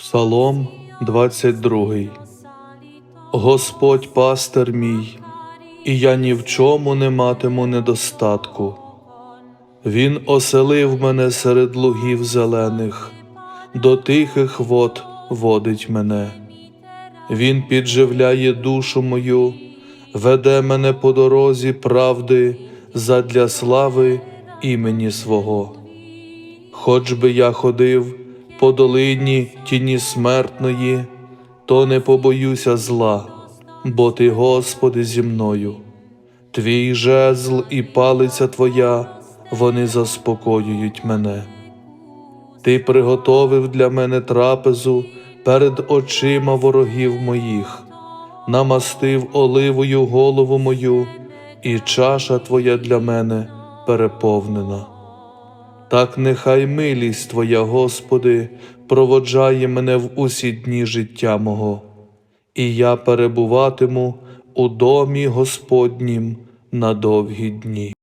Псалом 22 Господь пастир мій, і я ні в чому не матиму недостатку. Він оселив мене серед лугів зелених, до тихих вод водить мене. Він підживляє душу мою, веде мене по дорозі правди задля слави імені свого. Хоч би я ходив по долині тіні смертної, то не побоюся зла, бо ти, Господи, зі мною. Твій жезл і палиця Твоя, вони заспокоюють мене. Ти приготовив для мене трапезу перед очима ворогів моїх, намастив оливою голову мою, і чаша Твоя для мене переповнена. Так нехай милість Твоя, Господи, проводжає мене в усі дні життя мого, і я перебуватиму у домі Господнім на довгі дні.